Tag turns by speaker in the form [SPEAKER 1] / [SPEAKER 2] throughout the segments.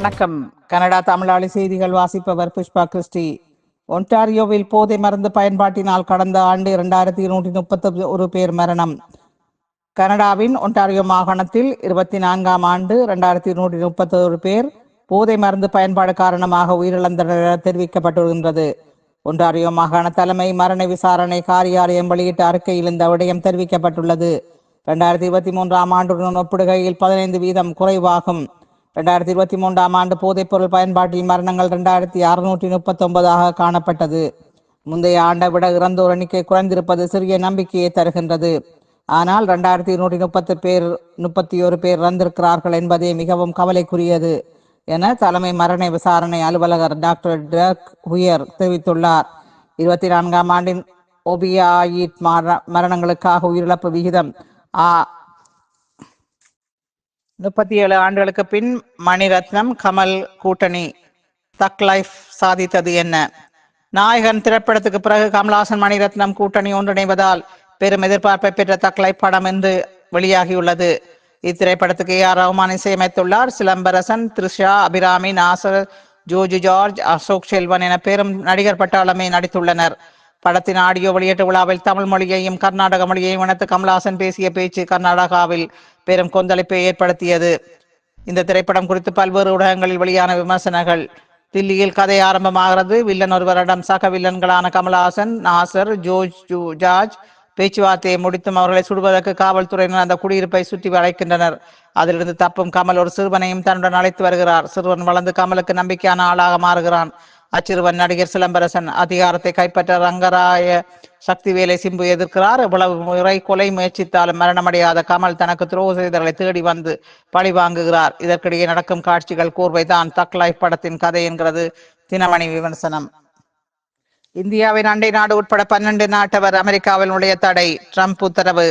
[SPEAKER 1] வணக்கம். கனடா தமிழாளி செய்திகள் வாசிப்பவர் புஷ்பா கிறிஸ்டி. ஒன்டாரியோவில் போதை மருந்து பயன்பாட்டினால் கடந்த ஆண்டு இரண்டாயிரத்தி இருநூற்றி முப்பத்தி ஒரு பேர் மரணம். கனடாவின் ஒன்டாரியோ மாகாணத்தில் இருபத்தி நான்காம் ஆண்டு இரண்டாயிரத்தி இருநூற்றி முப்பத்தி ஒரு பேர் போதை மருந்து பயன்பாடு காரணமாக உயிரிழந்தனர் என தெரிவிக்கப்பட்டுள்ளது ஒன்டாரியோ மாகாண தலைமை மரண விசாரணை காரியாலயம் வெளியிட்ட அறிக்கையில் இந்த விடயம் தெரிவிக்கப்பட்டுள்ளது. இரண்டாயிரத்தி இருபத்தி மூன்றாம் ஆண்டுடன் ஒப்பிடுகையில் பதினைந்து வீதம் குறைவாகும். இரண்டாயிரத்தி இருபத்தி மூன்றாம் ஆண்டு போதைப்பொருள் பயன்பாட்டில் மரணங்கள் இரண்டாயிரத்தி அறுநூற்றி முப்பத்தி ஒன்பதாக காணப்பட்டது. முந்தைய ஆண்டை விட இறந்தோர் எண்ணிக்கை குறைந்திருப்பது சிறிய நம்பிக்கையை தருகின்றது. ஆனால் இரண்டாயிரத்தி இருநூற்றி முப்பத்தி பேர் முப்பத்தி ஒரு பேர் இறந்திருக்கிறார்கள் என்பதே மிகவும் கவலைக்குரியது என தலைமை மரண விசாரணை அலுவலகர் டாக்டர் டக் ஹுயர் தெரிவித்துள்ளார். இருபத்தி நான்காம் ஆண்டின் ஒபியாயிட் மரணங்களுக்காக உயிரிழப்பு விகிதம் ஆ முப்பத்தி ஏழு ஆண்டுகளுக்கு பின் மணிரத்னம் கமல் கூட்டணி தக் லைஃப் சாதித்தது என்ன? நாயகன் திரைப்படத்துக்கு பிறகு கமல்ஹாசன் மணிரத்னம் கூட்டணி ஒன்றிணைவதால் பெரும் எதிர்பார்ப்பை பெற்ற தக் லைஃப் படம் என்று வெளியாகியுள்ளது. இத்திரைப்படத்துக்கு ஏ ஆர் ரஹ்மான் இசையமைத்துள்ளார். சிலம்பரசன் த்ரிஷா அபிராமி நாசர் ஜோஜு ஜார்ஜ் அசோக் செல்வன் என பெரும் நடிகர் பட்டாளமே நடித்துள்ளனர். படத்தின் ஆடியோ வெளியீட்டு விழாவில் தமிழ் மொழியையும் கர்நாடக மொழியையும் இணைத்து கமல்ஹாசன் பேசிய பேச்சு கர்நாடகாவில் பெரும் கொந்தளிப்பை ஏற்படுத்தியது. இந்த திரைப்படம் குறித்து பல்வேறு ஊடகங்களில் வெளியான விமர்சனங்கள். தில்லியில் கதை ஆரம்பமாகிறது. வில்லன் ஒருவரிடம் சக வில்லன்களான கமல்ஹாசன் நாசர் ஜோர்ஜ் ஜூ- ஜார்ஜ் பேச்சுவார்த்தையை முடித்தும் அவர்களை சுடுவதற்கு காவல்துறையினர் அந்த குடியிருப்பை சுற்றி வளைக்கின்றனர். அதிலிருந்து தப்பும் கமல் ஒரு சிறுவனையும் தன்னுடன் அழைத்து வருகிறார். சிறுவன் வளர்ந்து கமலுக்கு நம்பிக்கையான ஆளாக மாறுகிறான். அச்சிறுவன் நடிகர் சிலம்பரசன் அதிகாரத்தை கைப்பற்ற ரங்கராய சக்திவேலை சிம்பு எதிர்க்கிறார். இவ்வளவு முறை கொலை முயற்சித்தாலும் மரணமடையாத கமல் தனக்கு துரோக செய்தவர்களை தேடி வந்து பழி வாங்குகிறார். இதற்கிடையே நடக்கும் காட்சிகள் கூர்வைதான் தக் லைஃப் படத்தின் கதை என்கிறது தினமணி விமர்சனம். இந்தியாவின் அண்டை நாடு உட்பட பன்னெண்டு நாட்டவர் அமெரிக்காவில் நுழைய தடை. ட்ரம்ப் உத்தரவு.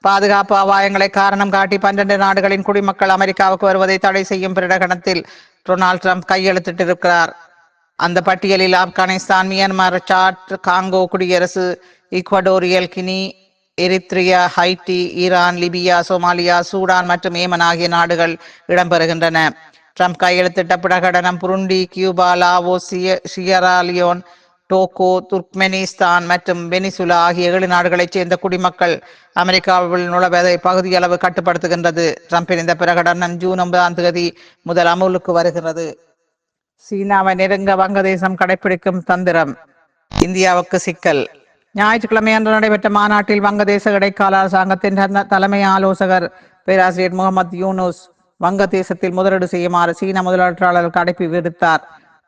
[SPEAKER 1] பாதுகாப்பு அபாயங்களை காரணம் காட்டி பன்னெண்டு நாடுகளின் குடிமக்கள் அமெரிக்காவுக்கு வருவதை தடை செய்யும் பிரகடனத்தில் டொனால்ட் ட்ரம்ப் கையெழுத்திட்டிருக்கிறார். அந்த பட்டியலில் ஆப்கானிஸ்தான் மியான்மர் சாட் காங்கோ குடியரசு Equatorial Guinea Eritrea Haiti Iran Libya Somalia Sudan மற்றும் ஏமன் ஆகிய நாடுகள் இடம்பெறுகின்றன. ட்ரம்ப் கையெழுத்திட்ட பிரகடனம் புருண்டி கியூபா லாவோ சிய சியராலியோன் டோகோ துர்க்மெனிஸ்தான் மற்றும் வெனிசுலா ஆகிய ஏழு நாடுகளைச் சேர்ந்த குடிமக்கள் அமெரிக்காவில் நுழைவதை பகுதியளவு கட்டுப்படுத்துகின்றது. ட்ரம்பின் இந்த பிரகடனம் ஜூன் ஒன்பதாம் தேதி முதல் அமுலுக்கு வருகிறது. சீனாவை நெருங்க வங்கதேசம் கடைபிடிக்கும் தந்திரம். இந்தியாவுக்கு சிக்கல். ஞாயிற்றுக்கிழமை அன்று நடைபெற்ற மாநாட்டில் வங்கதேச இடைக்கால அரசாங்கத்தின் தலைமை ஆலோசகர் பேராசிரியர் முகமது யூனுஸ் வங்கதேசத்தில் முதலீடு செய்யுமாறு சீன முதலீட்டாளர்களுக்கு அழைப்பு விடுத்தார்.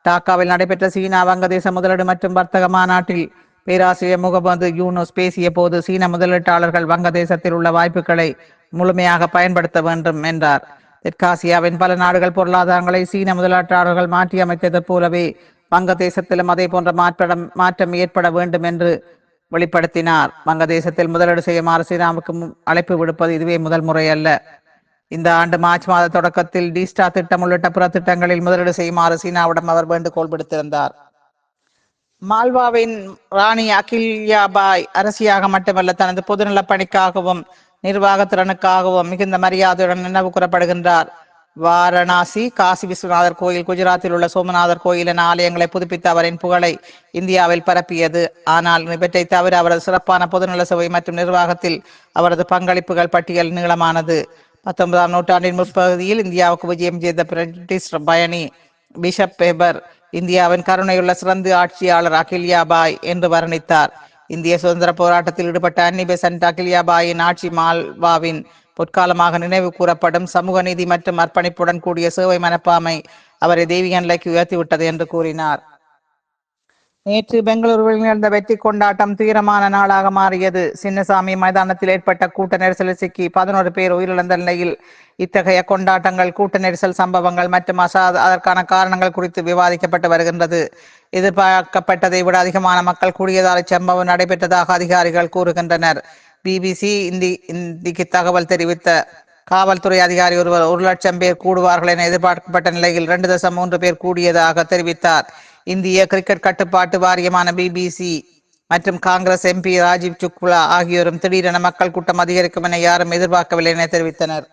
[SPEAKER 1] டாக்காவில் நடைபெற்ற சீனா வங்கதேச முதலீடு மற்றும் வர்த்தக மாநாட்டில் பேராசிரியர் முகமது யூனுஸ் பேசிய போது சீன முதலீட்டாளர்கள் வங்கதேசத்தில் உள்ள வாய்ப்புகளை முழுமையாக பயன்படுத்த வேண்டும் என்றார். தெற்காசியாவின் பல நாடுகள் பொருளாதாரங்களை சீன முதலீட்டாளர்கள் மாற்றியமைத்தது போலவே வங்கதேசத்திலும் அதே போன்ற மாற்றம் மாற்றம் ஏற்பட வேண்டும் என்று வெளிப்படுத்தினார். வங்கதேசத்தில் முதலீடு செய்யுமாறு சீனாவுக்கு அழைப்பு விடுப்பது இதுவே முதல் முறை அல்ல. இந்த ஆண்டு மார்ச் மாத தொடக்கத்தில் டிஸ்டா திட்டம் உள்ளிட்ட பிற திட்டங்களில் முதலீடு செய்யுமாறு சீனாவிடம் அவர் வேண்டுகோள் விடுத்திருந்தார். மால்வாவின் ராணி அகில்யாபாய் அரசியாக மட்டுமல்ல தனது பொதுநலப் பணிக்காகவும் நிர்வாக திறனுக்காகவும் மிகுந்த மரியாதையுடன் நினைவு கூறப்படுகின்றார். வாரணாசி காசி விஸ்வநாதர் கோயில் குஜராத்தில் உள்ள சோமநாதர் கோயில் என ஆலயங்களை புதுப்பித்த அவரின் புகழை இந்தியாவில் பரப்பியது. ஆனால் இவற்றை தவிர அவரது சிறப்பான பொதுநல சேவை மற்றும் நிர்வாகத்தில் அவரது பங்களிப்புகள் பட்டியல் நீளமானது. பத்தொன்பதாம் நூற்றாண்டின் முற்பகுதியில் இந்தியாவுக்கு விஜயம் செய்த பிரிட்டிஷ் பயணி பிஷப் பேபர் இந்தியாவின் கருணையுள்ள சிறந்த ஆட்சியாளர் அகில்யா பாய் என்று வர்ணித்தார். இந்திய சுதந்திர போராட்டத்தில் ஈடுபட்ட அன்னி பெசன்ட் அகிலியாபாயின் ஆட்சி மால்வாவின் பொற்காலமாக நினைவு கூறப்படும் சமூக நீதி மற்றும் அர்ப்பணிப்புடன் கூடிய சேவை மனப்பாமை அவரை தெய்வீக நிலைக்கு உயர்த்திவிட்டது என்று கூறினார். நேற்று பெங்களூருவில் நிகழ்ந்த வெற்றி கொண்டாட்டம் தீரமான நாளாக மாறியது. சின்னசாமி மைதானத்தில் ஏற்பட்ட கூட்ட நெரிசலில் சிக்கி பதினோரு பேர் உயிரிழந்த நிலையில் இத்தகைய கொண்டாட்டங்கள் கூட்ட நெரிசல் சம்பவங்கள் மற்றும் அசா அதற்கான காரணங்கள் குறித்து விவாதிக்கப்பட்டு வருகின்றது. எதிர்பார்க்கப்பட்டதை விட அதிகமான மக்கள் கூடியதால் இச்சம்பவம் நடைபெற்றதாக அதிகாரிகள் கூறுகின்றனர். பிபிசி இந்தி இந்திக்கு தகவல் தெரிவித்த காவல்துறை அதிகாரி ஒருவர் ஒரு லட்சம் பேர் கூடுவார்கள் என எதிர்பார்க்கப்பட்ட நிலையில் இரண்டு தசம் மூன்று பேர் கூடியதாக தெரிவித்தார். இந்திய கிரிக்கெட் கட்டுப்பாட்டு வாரியமான பிபிசி மற்றும் காங்கிரஸ் எம்பி ராஜீவ் சுக்லா ஆகியோரும் திடீரென மக்கள் கூட்டம் அதிகரிக்கும் என யாரும் எதிர்பார்க்கவில்லை என தெரிவித்தனர்.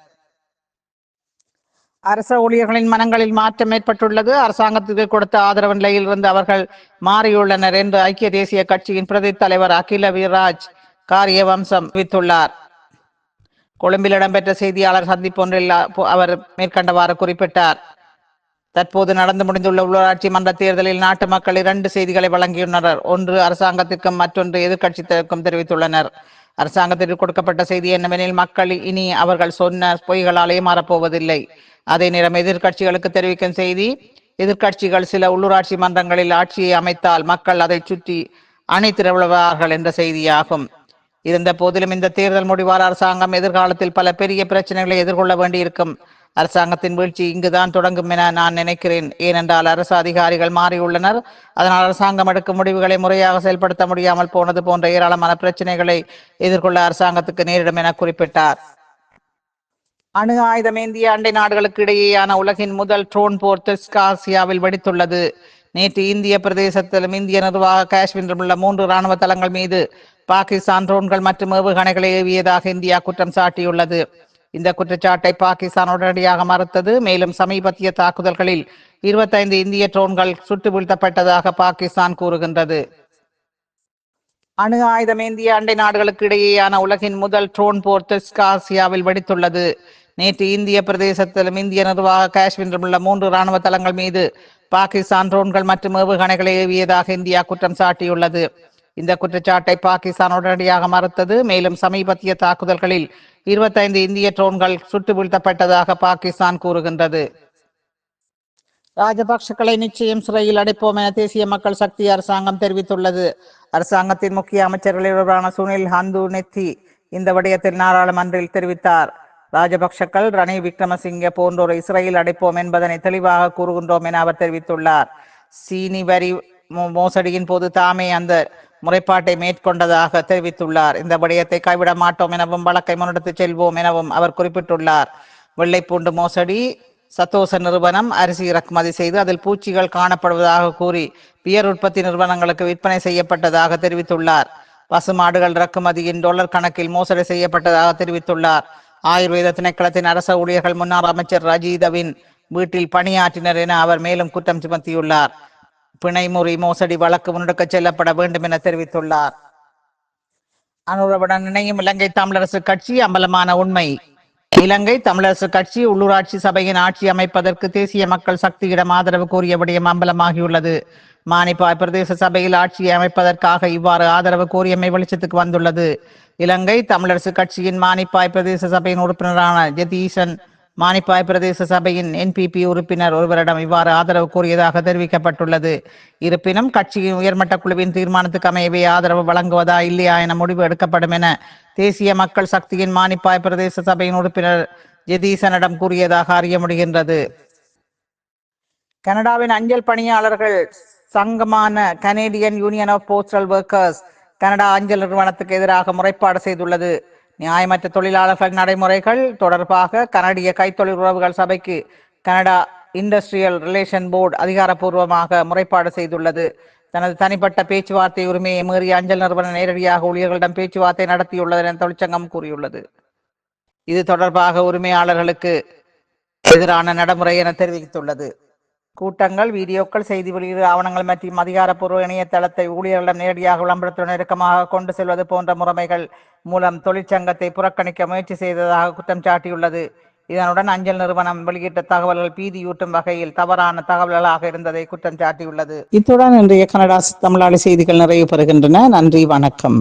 [SPEAKER 1] அரச ஊழியர்களின் மனங்களில் மாற்றம் ஏற்பட்டுள்ளது. அரசாங்கத்துக்கு கொடுத்த ஆதரவு நிலையில் இருந்து அவர்கள் மாறியுள்ளனர் என்று ஐக்கிய தேசிய கட்சியின் பிரதி தலைவர் அகில வீராஜ் காரியவம்சம் தெரிவித்துள்ளார். கொழும்பில் இடம்பெற்ற செய்தியாளர் சந்திப்பு ஒன்றில் அவர் மேற்கண்டவாறு குறிப்பிட்டார். தற்போது நடந்து முடிந்துள்ள உள்ளூராட்சி மன்ற தேர்தலில் நாட்டு மக்கள் இரண்டு செய்திகளை வழங்கியுள்ளனர். ஒன்று அரசாங்கத்திற்கும் மற்றொன்று எதிர்க்கட்சிக்கும் தெரிவித்துள்ளனர். அரசாங்கத்திற்கு கொடுக்கப்பட்ட செய்தி என்னவெனில் மக்கள் இனி அவர்கள் சொன்ன பொய்களாலே மாறப்போவதில்லை. அதே நேரம் எதிர்க்கட்சிகளுக்கு தெரிவிக்கும் செய்தி எதிர்க்கட்சிகள் சில உள்ளூராட்சி மன்றங்களில் ஆட்சியை அமைத்தால் மக்கள் அதை சுற்றி அணி திரளுவார்கள் என்ற செய்தியாகும். இருந்த போதிலும் இந்த தேர்தல் முடிவால் அரசாங்கம் எதிர்காலத்தில் பல பெரிய பிரச்சனைகளை எதிர்கொள்ள வேண்டியிருக்கும். அரசாங்கத்தின் வீழ்ச்சி இங்குதான் தொடங்கும் என நான் நினைக்கிறேன். ஏனென்றால் அரசு அதிகாரிகள் மாறியுள்ளனர். அதனால் அரசாங்கம் எடுக்கும் முடிவுகளை முறையாக செயல்படுத்த முடியாமல் போனது போன்ற ஏராளமான பிரச்சனைகளை எதிர்கொள்ள அரசாங்கத்துக்கு நேரிடும் என குறிப்பிட்டார். அணு ஆயுதமேந்திய அண்டை நாடுகளுக்கு இடையேயான உலகின் முதல் ட்ரோன் போர் தெற்காசியாவில் வெடித்துள்ளது. நேற்று இந்திய பிரதேசத்திலும் இந்திய நிர்வாக காஷ்மீரிலும் உள்ள மூன்று ராணுவ தளங்கள் மீது பாகிஸ்தான் ட்ரோன்கள் மற்றும் ஏவுகணைகளை ஏவியதாக இந்தியா குற்றம் சாட்டியுள்ளது. இந்த குற்றச்சாட்டை பாகிஸ்தான் உடனடியாக மறுத்தது. மேலும் சமீபத்திய தாக்குதல்களில் இருபத்தைந்து இந்திய ட்ரோன்கள் சுட்டு வீழ்த்தப்பட்டதாக பாகிஸ்தான் கூறுகின்றது. அணு ஆயுதமேந்திய அண்டை நாடுகளுக்கு இடையேயான உலகின் முதல் ட்ரோன் போர் தெற்காசியாவில் வெடித்துள்ளது. நேற்று இந்திய பிரதேசத்திலும் இந்திய நிர்வாக காஷ்மீரிலும் உள்ள மூன்று ராணுவ தளங்கள் மீது பாகிஸ்தான் ட்ரோன்கள் மற்றும் ஏவுகணைகளை ஏவியதாக இந்தியா குற்றம் சாட்டியுள்ளது. இந்த குற்றச்சாட்டை பாகிஸ்தான் உடனடியாக மறுத்தது. மேலும் சமீபத்திய தாக்குதல்களில் இருபத்தைந்து இந்திய ட்ரோன்கள் சுட்டு வீழ்த்தப்பட்டதாக பாகிஸ்தான் கூறுகின்றது. ராஜபக்சக்களை நிச்சயம் சிறையில் அடைப்போம் என தேசிய மக்கள் சக்தி அரசாங்கம் தெரிவித்துள்ளது. அரசாங்கத்தின் முக்கிய அமைச்சர்களில் ஒருவரான சுனில் ஹந்து நெத்தி இந்த விடயத்தில் நாடாளுமன்றில் தெரிவித்தார். ராஜபக்சக்கள் ரணில் விக்ரமசிங்க போன்றோரை இஸ்ரேல் அடைப்போம் என்பதனை தெளிவாக கூறுகின்றோம் என அவர் தெரிவித்துள்ளார். சீனி வரி மோசடியின் போது தாமே அந்த முறைப்பாட்டை மேற்கொண்டதாக தெரிவித்துள்ளார். இந்த விடயத்தை கைவிட மாட்டோம் எனவும் வழக்கை முன்னெடுத்து செல்வோம் எனவும் அவர் குறிப்பிட்டுள்ளார். வெள்ளைப்பூண்டு மோசடி சத்தோச நிறுவனம் அரிசி இறக்குமதி செய்து அதில் பூச்சிகள் காணப்படுவதாக கூறி பியர் உற்பத்தி நிறுவனங்களுக்கு விற்பனை செய்யப்பட்டதாக தெரிவித்துள்ளார். பசுமாடுகள் இறக்குமதியின் டாலர் கணக்கில் மோசடி செய்யப்பட்டதாக தெரிவித்துள்ளார். ஆயுர்வேத திணைக்களத்தின் அரச ஊழியர்கள் முன்னாள் அமைச்சர் ரஜீதவின் வீட்டில் பணியாற்றினர் என அவர் மேலும் குற்றம் சுமத்தியுள்ளார். பிணைமுறி மோசடி வழக்கு முன்னெடுக்க செல்லப்பட வேண்டும் என தெரிவித்துள்ளார். அனுரவுடன் இணையும் இலங்கை தமிழரசு கட்சி அம்பலமான உண்மை. இலங்கை தமிழரசு கட்சி உள்ளூராட்சி சபையின் ஆட்சி அமைப்பதற்கு தேசிய மக்கள் சக்தியிடம் ஆதரவு கோரிய விடயம் அம்பலமாகியுள்ளது. மானிப்பாய் பிரதேச சபையில் ஆட்சியை அமைப்பதற்காக இவ்வாறு ஆதரவு கோரியமை வெளிச்சத்துக்கு வந்துள்ளது. இலங்கை தமிழரசு கட்சியின் மானிப்பாய் பிரதேச சபையின் உறுப்பினரான ஜெதீசன் மானிப்பாய் பிரதேச சபையின் என்பிபி உறுப்பினர் ஒருவரிடம் இவ்வாறு ஆதரவு கோரியதாக தெரிவிக்கப்பட்டுள்ளது. இருப்பினும் கட்சியின் உயர்மட்ட குழுவின் தீர்மானத்துக்கு அமையவே ஆதரவு வழங்குவதா இல்லையா என முடிவு எடுக்கப்படும் என தேசிய மக்கள் சக்தியின் மானிப்பாய் பிரதேச சபையின் உறுப்பினர் ஜெதீசனிடம் கூறியதாக அறிய முடிகின்றது. கனடாவின் அஞ்சல் பணியாளர்கள் சங்கமான Canadian union of postal workers Canada அஞ்சல் நிறுவனத்துக்கு எதிராக முறைப்பாடு செய்துள்ளது. நியாயமற்ற தொழிலாளர்கள் நடைமுறைகள் தொடர்பாக கனடிய கைத்தொழில் உறவுகள் சபைக்கு கனடா இண்டஸ்ட்ரியல் ரிலேஷன் போர்டு அதிகாரப்பூர்வமாக முறைப்பாடு செய்துள்ளது. தனது தனிப்பட்ட பேச்சுவார்த்தை உரிமையை மீறி அஞ்சல் நிறுவனம் நேரடியாக ஊழியர்களிடம் பேச்சுவார்த்தை நடத்தியுள்ளது என தொழிற்சங்கம் கூறியுள்ளது. இது தொடர்பாக உரிமையாளர்களுக்கு எதிரான நடைமுறை என தெரிவித்துள்ளது. கூட்டங்கள் வீடியோக்கள் செய்தி வெளியீடு ஆவணங்கள் மற்றும் அதிகாரப்பூர்வ இணையதளத்தை ஊழியர்களிடம் நேரடியாக விளம்பரத்துடன் நெருக்கமாக கொண்டு செல்வது போன்ற முறைமைகள் மூலம் தொழிற்சங்கத்தை புறக்கணிக்க முயற்சி செய்ததாக குற்றம் சாட்டியுள்ளது. இதனுடன் அஞ்சல் நிறுவனம் வெளியிட்ட தகவல்கள் பீதியூட்டும் வகையில் தவறான தகவல்களாக இருந்ததை குற்றம் சாட்டியுள்ளது. இத்துடன் இன்றைய கனடா தமிழாளி செய்திகள் நிறைவு பெறுகின்றன நன்றி வணக்கம்.